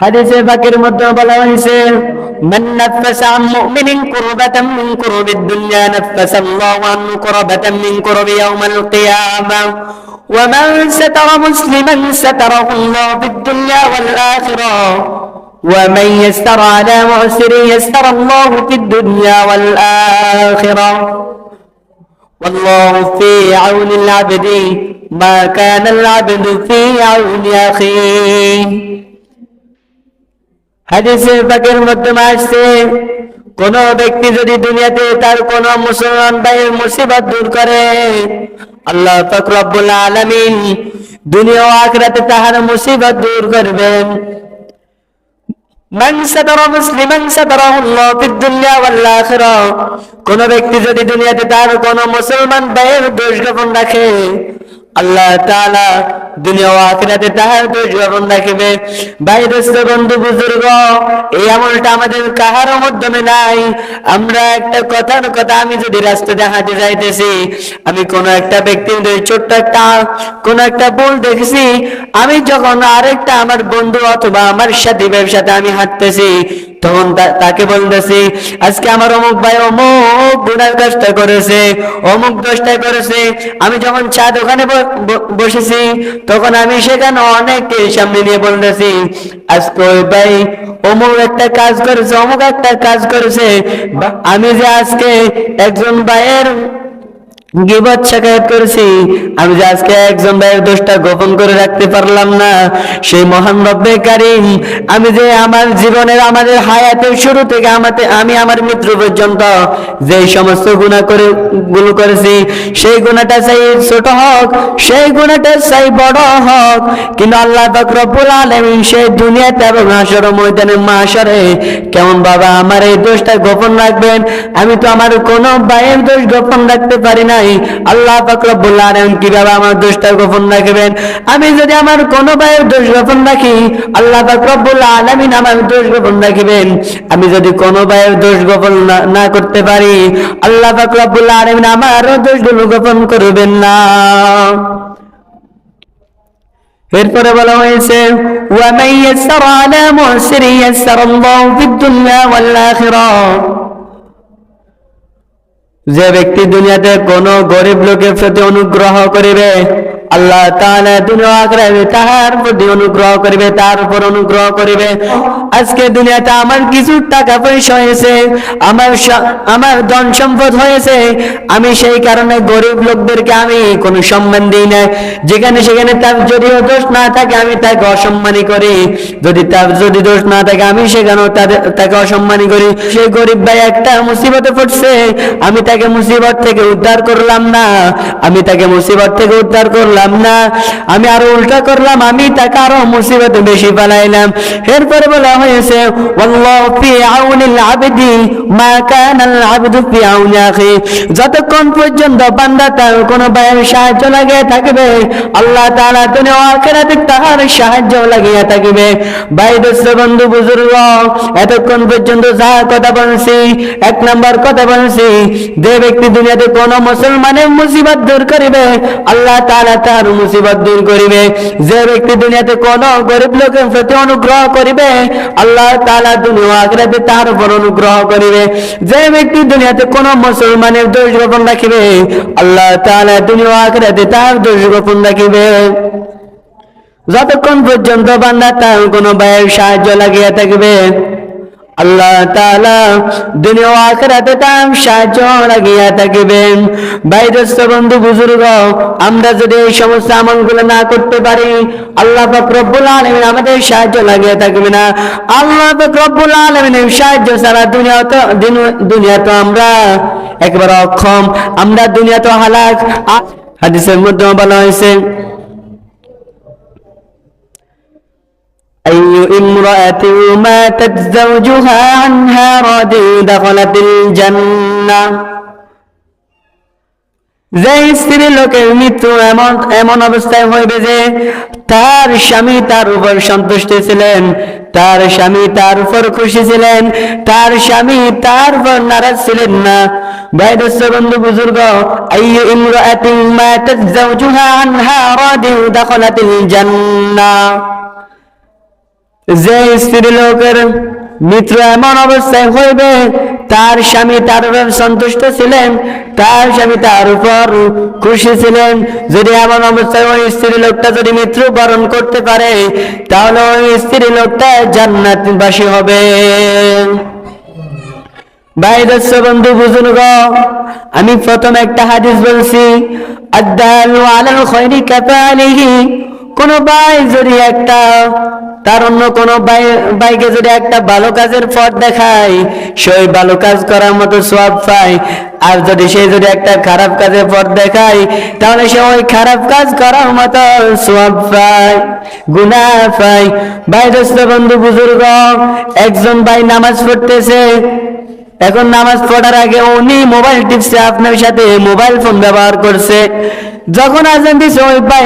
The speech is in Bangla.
হাদিসে বাকের মধ্যে বলা হয়েছে من نفس عن مؤمن كربة من كرب الدنيا نفس الله عنه كربة من كرب يوم القيامة ومن ستر مسلما ستره الله في الدنيا والآخرة ومن يستر على معسر يستر الله في الدنيا والآخرة والله في عون العبد ما كان العبد في عون أخيه হাদিসে পাকের মাধ্যমে আসছে, কোন ব্যক্তি যদি দুনিয়াতে তার কোন মুসলমান ভাইয়ের মুসিবত দূর করে, আল্লাহ পাক রব্বুল আলামিন দুনিয়া ও আখিরাতে তাহার মুসিবত দূর করবেন। কোন ব্যক্তি যদি দুনিয়াতে তার কোন মুসলমান ভাইয়ের দোষ গোপন রাখে, আল্লাহ আমি কোন একটা ব্যক্তির ছোট্ট একটা, কোন একটা ভুল দেখেছি, আমি যখন আরেকটা আমার বন্ধু অথবা আমার সাথে ব্যবসাতে আমি হাঁটতেছি, তখন তাকে বলতেছি, আজকে আমার অমুক ভাই অমুক গুণার কাজটা করেছে, অমুক দোষটা করেছে। আমি যখন চা দোকানে বসেছি তখন আমি সেখানে অনেককে সামনে নিয়ে বলতেছি, আজকে ভাই অমুক একটা কাজ করেছে, অমুক একটা কাজ করেছে আমি যে আজকে একজন ভাইয়ের গিবত করেছি, আমি যে আজকে একজন দোষটা গোপন করে রাখতে পারলাম না, সেই মহান আমি যে আমার জীবনের, আমাদের শুরু থেকে আমাতে, আমি আমার পর্যন্ত যে সমস্ত গুণা করে, গুলো করেছি, সেই গুণাটা চাই ছোট হোক, সেই গুণাটা চাই বড় হোক, কিন্তু আল্লাহ রব্বুল সেই দুনিয়াতে এবং হাসর ময়দানে মাসরে কেমন বাবা আমার এই দোষটা গোপন রাখবেন? আমি তো আমার কোন ভাইয়ের দোষ গোপন রাখতে পারি নাই। আল্লাহ পাক রব্বুল আলামিন কিভাবে আমার দোষটা গোপন রাখবেন আমি যদি আমার কোন ভাইয়ের দোষ গোপন রাখি আল্লাহ পাক রব্বুল আলামিন আমার দোষ গোপন রাখিবেন আমি যদি কোন ভাইয়ের দোষ গোপন না- না করতে পারি আল্লাহ পাক রব্বুল আলামিন আমারও দোষগুলো গোপন করবেন না এরপরে বলা হয়েছে وَمَن يَسَّرَ عَلَى مُعْسِرٍ يَسَّرَ اللَّهُ فِي الدُّنْيَا وَالْآخِرَةِ যে ব্যক্তি দুনিয়াতে কোন গরিব লোকের প্রতি অনুগ্রহ করিবে, আল্লাহ তাআলা দুনিয়া তাহার প্রতি অনুগ্রহ করিবে, তার উপর অনুগ্রহ করিবে। আজকে দুনিয়াতে আমার কিছু টাকা পয়সা হয়েছে, আমার আমার ধন সম্পদ হয়েছে, আমি সেই কারণে গরিব লোকদেরকে আমি কোনো সম্মান দিই না। যেখানে সেখানে তার যদিও দোষ না থাকে, আমি তাকে অসম্মানী করি। যদি তার যদি দোষ না থাকে, আমি সেখানেও তাকে অসম্মানী করি। সেই গরিব ভাই একটা মুসিবতে পড়ছে, আমি তাকে মুসিবত থেকে উদ্ধার করলাম না, আমি তাকে মুসিবত থেকে উদ্ধার করলাম না, আমি আরও উল্টা করলাম, আমি তাকে আরও মুসিবতে বেশি পালাইলাম এরপরে বলা হয়েছে যতক্ষণ পর্যন্ত বান্দা তার ভাইয়ের সাহায্য লাগিয়ে থাকবে, আল্লাহ ও আখিরাতে তাহার সাহায্য লাগিয়ে থাকবে। ভাই দোস্ত, বন্ধু, বুজুর্গ, এতক্ষণ পর্যন্ত যা কথা বলছি, এক নাম্বার কথা বলছি যে ব্যক্তি দুনিয়াতে কোন মুসলমানের মুসিবত দূর করিবে, আল্লাহ তাআলা তার মুসিবত দূর করিবে। যে ব্যক্তি দুনিয়াতে কোন গরিব লোকের প্রতি অনুগ্রহ করিবে, আল্লাহ তাআলা দুনিয়া আখিরাতে তার উপর অনুগ্রহ করিবে। যে ব্যক্তি দুনিয়াতে কোন মুসলমানের দোষ গোপন রাখিবে, আল্লাহ তাআলা দুনিয়া আখিরাতে তার দোষ গোপন রাখিবে। যতক্ষণ পর্যন্ত বান্দা তার কোনো ভাইয়ের সাহায্য লাগিয়ে থাকবে আল্লাহ তাআলা দুনিয়া আখিরাতে তার সাহায্য লাগিয়ে থাকিবেন। দোস্ত বন্ধু, বুজুর্গ, আমরা যদি এই সমস্ত আমলগুলো না করতে পারি, আল্লাহ পাক রব্বুল আলামিন আমাদের সাহায্য লাগিয়ে থাকবে না। আল্লাহ পাক রব্বুল আলামিনের সাহায্য ছাড়া দুনিয়া তো দুনিয়া তো আমরা একেবারে অক্ষম, আমরা দুনিয়া তো হালাক। হাদিসের মধ্যে বলা হয়েছে أي امرأة ماتت زوجها عنها راض دخلت الجنة যে স্ত্রী লোকের মৃত্যু এমন এমন অবস্থায় হইবে যে তার স্বামী তার উপর সন্তুষ্ট ছিলেন তার স্বামী তার উপর খুশি ছিলেন তার স্বামী তার উপর নারাজ ছিলেন না বাইদস্য বন্ধু বুজুর্গ আইয়ু ইমরাতিন মাতাত যাওজুহা আনহা রাদি দাখালাতিল জান্নাহ যে স্ত্রী লোকের মিত্র এমন অবস্থায় হইবে, তার স্বামী তার উপর সন্তুষ্ট ছিলেন, তার স্বামী তার উপর খুশি ছিলেন। যদি এমন অবস্থায় ওই স্ত্রী লোকটা যদি মৃত্যু বরণ করতে পারে, তাহলে ওই স্ত্রী লোকটা জান্নাতবাসী হবে। বন্ধু, বুঝুন গো, আমি প্রথম একটা হাদিস বলছি আদালু আলাল খৈরি কাপালিহি কোন ভাই যদি একটা, তার অন্য কোন ভাই, ভাইকে যদি একটা ভালো কাজের পথ দেখায়, সেই ভালো কাজ করার মতো সব পায়। আর যদি সে যদি একটা খারাপ কাজের পথ দেখায়, তাহলে সে ওই খারাপ কাজ করার মতো সব পায়, গুনাহ পায়। ভাই দোস্ত, বন্ধু, বুজুর্গ, একজন ভাই নামাজ পড়তেছে। এখন নামাজ পড়ার আগে উনি মোবাইল টিপসে আপনার সাথে মোবাইল ফোন ব্যবহার করছে। যখন আছেন দিছে, ওই ভাই